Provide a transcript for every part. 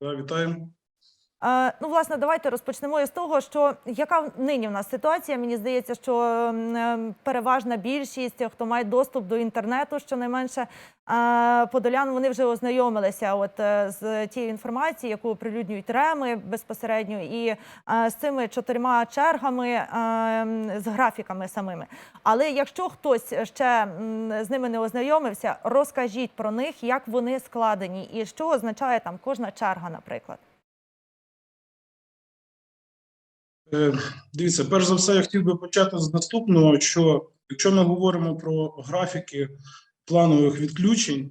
Е, Ну, власне, давайте розпочнемо із того, що яка нині в нас ситуація. Мені здається, що е, переважна більшість, хто має доступ до інтернету, щонайменше е, подолян, вони вже ознайомилися от е, з тією інформацією, яку оприлюднюють реми безпосередньо, і е, з цими чотирма чергами, е, з графіками самими. Але якщо хтось ще з ними не ознайомився, розкажіть про них, як вони складені, і що означає там кожна черга, наприклад. Дивіться, перш за все, я хотів би почати з наступного: що якщо ми говоримо про графіки планових відключень,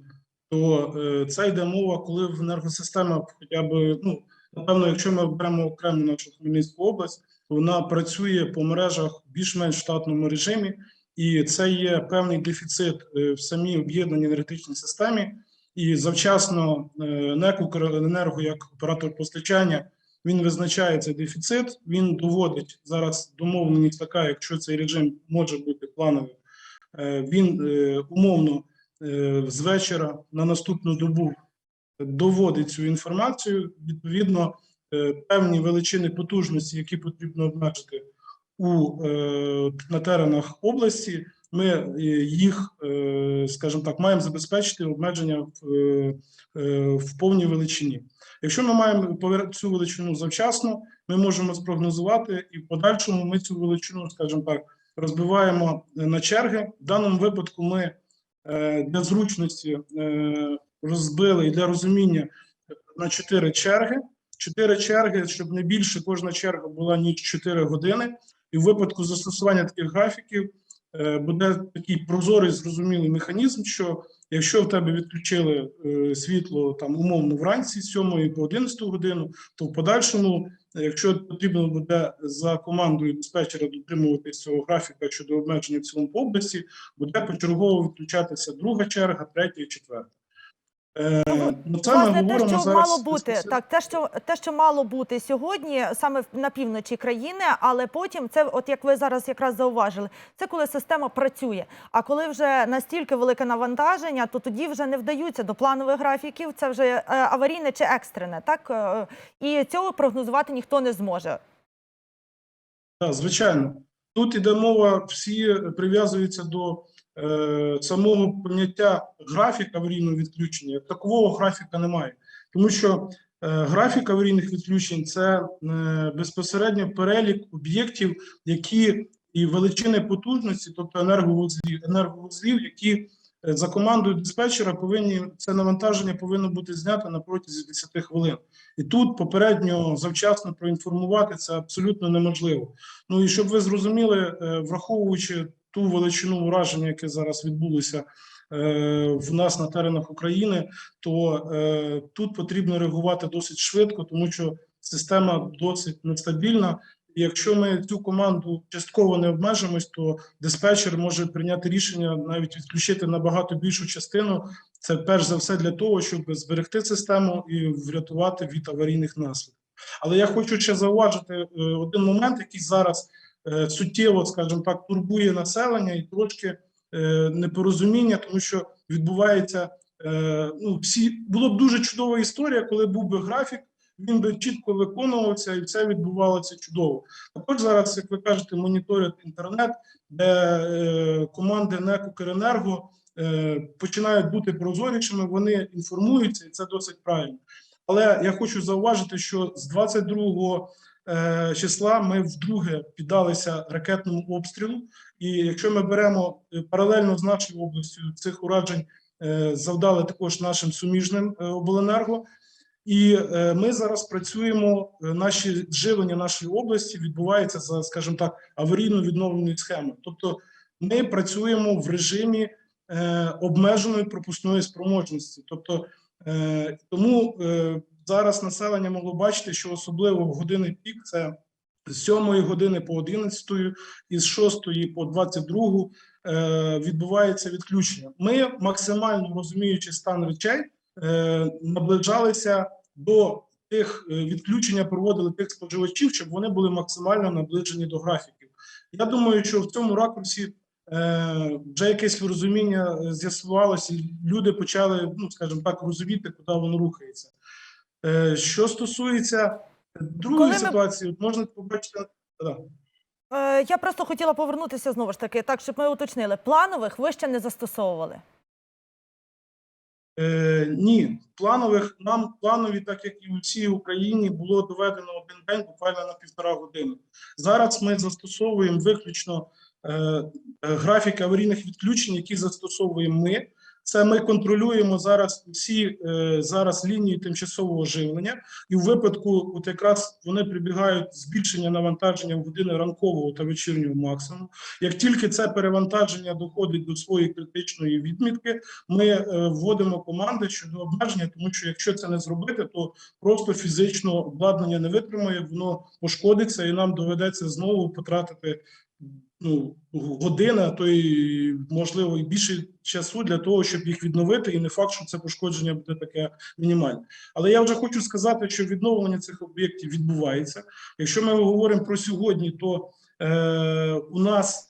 то е, це йде мова, коли в енергосистемах, хоча б, ну напевно, якщо ми беремо окремо нашу Хмельницьку область, то вона працює по мережах більш-менш штатному режимі, і це є певний дефіцит е, в самій об'єднаній енергетичній системі. І завчасно е, НЕК «Укренерго» як оператор постачання він визначає цей дефіцит, він доводить зараз домовленість така, якщо цей режим може бути плановим, е, він е, умовно е, з вечора на наступну добу доводить цю інформацію. Відповідно, певні величини потужності, які потрібно обмежити у на теренах області, ми е, їх, е, скажімо так, маємо забезпечити обмеження в, е, в повній величині. Якщо ми маємо цю величину завчасно, ми можемо спрогнозувати, і в подальшому ми цю величину, скажімо так, розбиваємо на черги. В даному випадку ми для зручності розбили і для розуміння на чотири черги. Чотири черги, щоб не більше кожна черга була ніж 4 години. І в випадку застосування таких графіків буде такий прозорий, зрозумілий механізм, що Якщо в тебе відключили е, світло там умовно вранці з 7 по 11 годину, то в подальшому, е, якщо потрібно буде за командою диспетчера дотримуватися цього графіка щодо обмеження в цілому області, буде почергово відключатися друга черга, третя і четверта. Е, ну, це ми Власне, те, говоримо що зараз мало бути, так, те, що те, що мало бути сьогодні, саме на півночі країни, але потім це, от як ви зараз якраз зауважили, це коли система працює. А коли вже настільки велике навантаження, то тоді вже не вдаються до планових графіків. Це вже е, аварійне чи екстрене, так Е, і цього прогнозувати ніхто не зможе. Так, звичайно. Тут іде мова, всі прив'язуються до е, самого поняття графік аварійного відключення. Як Такого графіка немає. Тому що е, графік аварійних відключень це е, безпосередньо перелік об'єктів, які і величини потужності, тобто енерговузлів, енерговузлів, які е, за командою диспетчера повинні це навантаження повинно бути знято на протязі 10 хвилин. І тут попередньо завчасно проінформувати це абсолютно неможливо. Ну і щоб ви зрозуміли, е, враховуючи ту величину ураження, яке зараз відбулося е, в нас на теренах України, то е, тут потрібно реагувати досить швидко, тому що система досить нестабільна. І якщо ми цю команду частково не обмежимось, то диспетчер може прийняти рішення навіть відключити набагато більшу частину. Це перш за все для того, щоб зберегти систему і врятувати від аварійних наслідків. Але я хочу ще зауважити е, один момент, який зараз суттєво, скажімо так, турбує населення і трошки е, непорозуміння, тому що відбувається е, ну всі було б дуже чудова історія, коли був би графік. Він би чітко виконувався, і все відбувалося чудово. Також зараз, як ви кажете, моніторять інтернет, де е, команди НЕК «Укренерго» е, починають бути прозорішими. Вони інформуються, і це досить правильно. Але я хочу зауважити, що з 22 е, числа ми вдруге піддалися ракетному обстрілу. І якщо ми беремо е, паралельно з нашою областю цих уражень, е, завдали також нашим суміжним обленерго. І ми зараз працюємо. Наші живлення нашої області відбувається за, скажімо так, аварійно відновленою схемою. Тобто, ми працюємо в режимі обмеженої пропускної спроможності. Тобто, тому е, зараз населення могло бачити, що особливо в години пік це з 7 години по 11 і з 6 по 22 е, відбувається відключення. Ми максимально розуміючи стан речей, е, наближалися до тих е, відключення, проводили тих споживачів, щоб вони були максимально наближені до графіків. Я думаю, що в цьому ракурсі е, вже якесь розуміння е, з'ясувалося, і люди почали, ну скажімо так, розуміти, куди воно рухається. Е, Що стосується другої Коли ситуації, от можна побачити. Да. Е, Я просто хотіла повернутися знову ж таки, так щоб ми уточнили. Планових ви ще не застосовували. Е, ні, планових нам планові, так як і у всій Україні, було доведено один день, буквально на півтора години. Зараз ми застосовуємо виключно е, е, графік аварійних відключень, які застосовуємо ми. Це ми контролюємо зараз всі е, зараз лінії тимчасового живлення, і в випадку, от якраз вони прибігають збільшення навантаження в години ранкового та вечірнього максимуму. Як тільки це перевантаження доходить до своєї критичної відмітки, ми е, вводимо команди щодо обмеження, тому що якщо це не зробити, то просто фізично обладнання не витримає, воно пошкодиться, і нам доведеться знову потратити ну, година, то й можливо і більше часу для того, щоб їх відновити. І не факт, що це пошкодження буде таке мінімальне. Але я вже хочу сказати, що відновлення цих об'єктів відбувається. Якщо ми говоримо про сьогодні, то е, у нас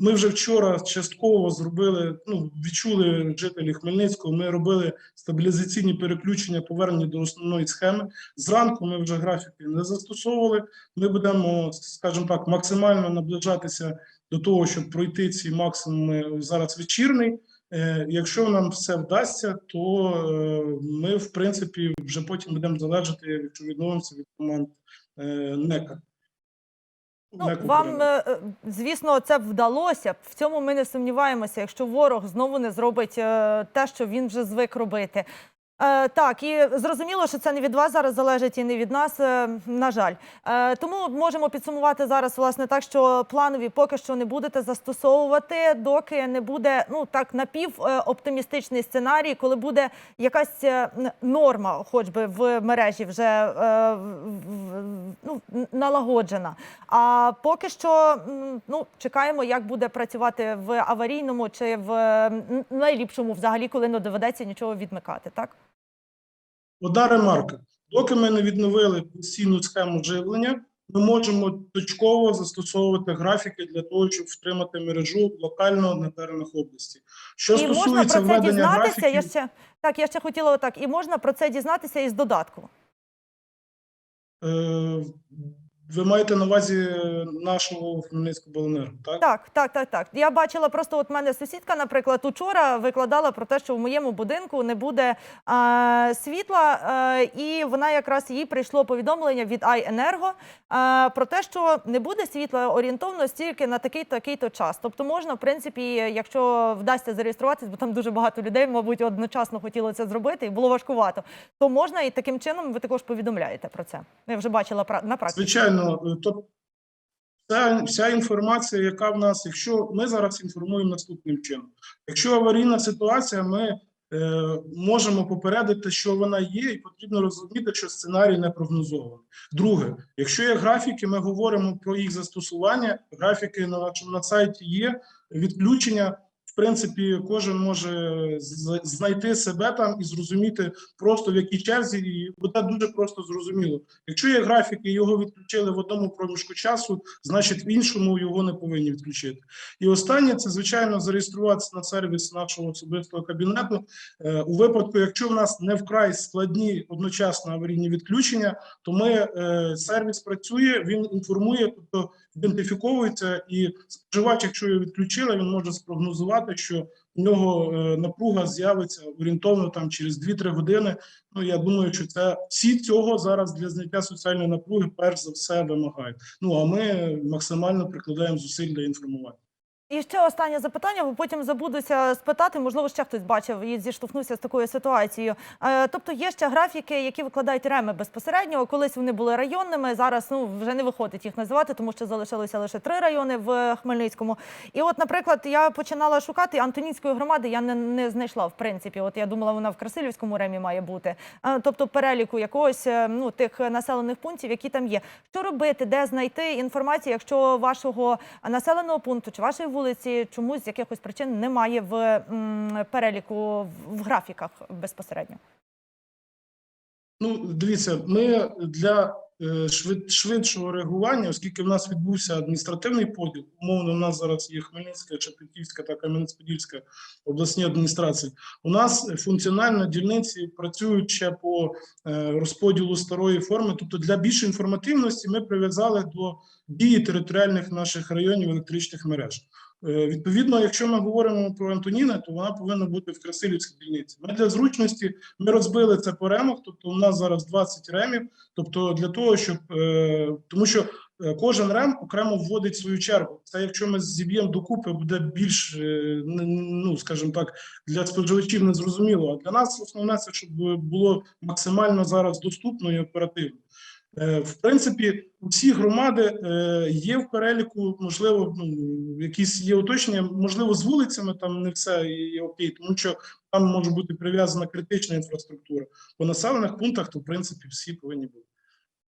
Ми вже вчора частково зробили, ну відчули жителі Хмельницького. Ми робили стабілізаційні переключення, повернення до основної схеми. Зранку ми вже графіки не застосовували. Ми будемо, скажімо так, максимально наближатися до того, щоб пройти ці максимуми зараз вечірний. Е, Якщо нам все вдасться, то е, ми в принципі вже потім будемо залежати, якщо відновимося від команд е, НЕКа. Ну, вам, е, е, звісно, це вдалося. В цьому ми не сумніваємося, якщо ворог знову не зробить е, те, що він вже звик робити. Е, Так, і зрозуміло, що це не від вас зараз залежить і не від нас, е, на жаль. Е, Тому можемо підсумувати зараз, власне, так, що планові поки що не будете застосовувати, доки не буде ну так напівоптимістичний сценарій, коли буде якась норма, хоч би в мережі вже ну, налагоджена. А поки що ну, чекаємо, як буде працювати в аварійному чи в найліпшому, взагалі, коли не доведеться нічого відмикати. Так Одна ремарка. Доки ми не відновили постійну схему живлення, ми можемо точково застосовувати графіки для того, щоб втримати мережу локально на теренах області. Що і можна про це введення дізнатися. графіків, Я ще так, я ще хотіла отак. І можна про це дізнатися із додатку. е, ви маєте на увазі нашого Хмельницького Беленерго, так? Так, так, так, так. Я бачила просто, от мене сусідка, наприклад, учора викладала про те, що в моєму будинку не буде е, світла, е, і вона якраз їй прийшло повідомлення від Айенерго е, про те, що не буде світла орієнтовно стільки на такий такий то час. Тобто можна, в принципі, якщо вдасться зареєструватись, бо там дуже багато людей, мабуть, одночасно хотіли це зробити, і було важкувато, то можна і таким чином ви також повідомляєте про це. Я вже бачила на практиці. Звичайно, е, то вся, вся інформація, яка в нас, якщо ми зараз інформуємо наступним чином, якщо аварійна ситуація, ми е, можемо попередити, що вона є, і потрібно розуміти, що сценарій не прогнозований. Друге, якщо є графіки, ми говоримо про їх застосування. Графіки на на сайті є відключення. В принципі, кожен може знайти себе там і зрозуміти просто в якій черзі, і буде дуже просто зрозуміло. Якщо є графік і його відключили в одному проміжку часу, значить в іншому його не повинні відключити. І останнє це звичайно зареєструватися на сервіс нашого особистого кабінету. Е, у випадку, якщо в нас не вкрай складні одночасно аварійні відключення, то ми е, сервіс працює, він інформує, тобто ідентифіковується, і споживач, якщо його відключили, він може спрогнозувати, що у нього е, напруга з'явиться орієнтовно там через 2-3 години. Ну я думаю, що це всі цього зараз для зняття соціальної напруги перш за все вимагають. Ну а ми максимально прикладаємо зусиль для інформування. І ще останнє запитання, бо потім забудуся спитати. Можливо, ще хтось бачив і зіштовхнувся з такою ситуацією. Е, тобто є ще графіки, які викладають реми безпосередньо. Колись вони були районними. Зараз ну вже не виходить їх називати, тому що залишилося лише три райони в Хмельницькому. І от, наприклад, я починала шукати Антонінської громади. Я не, не знайшла в принципі. От я думала, вона в Красилівському ремі має бути. Е, тобто переліку якогось е, ну тих населених пунктів, які там є. Що робити, де знайти інформацію, якщо вашого населеного пункту чи вашої вулиці чомусь з якихось причин немає в переліку в, графіках безпосередньо? Ну, дивіться, ми для е, швид, швидшого реагування, оскільки в нас відбувся адміністративний поділ. Умовно, у нас зараз є Хмельницька, Чепетівська та Кам'янець-Подільська обласні адміністрації. У нас функціонально дільниці працюють ще по е, розподілу старої форми. Тобто, для більшої інформативності ми прив'язали до дії територіальних наших районів електричних мереж. Е, Відповідно, якщо ми говоримо про Антоніна, то вона повинна бути в Красилівській дільниці. Ми для зручності ми розбили це по ремах, тобто у нас зараз 20 ремів. Тобто для того, щоб е, тому що е, кожен рем окремо вводить свою чергу. Це якщо ми зіб'ємо докупи, буде більш ну скажімо так, для споживачів незрозуміло. А для нас основне це щоб було максимально зараз доступно і оперативно. Е, В принципі, всі громади е, є в переліку, можливо, ну, якісь є уточнення, можливо, з вулицями там не все є окей, тому що там може бути прив'язана критична інфраструктура. По населених пунктах, то в принципі всі повинні бути.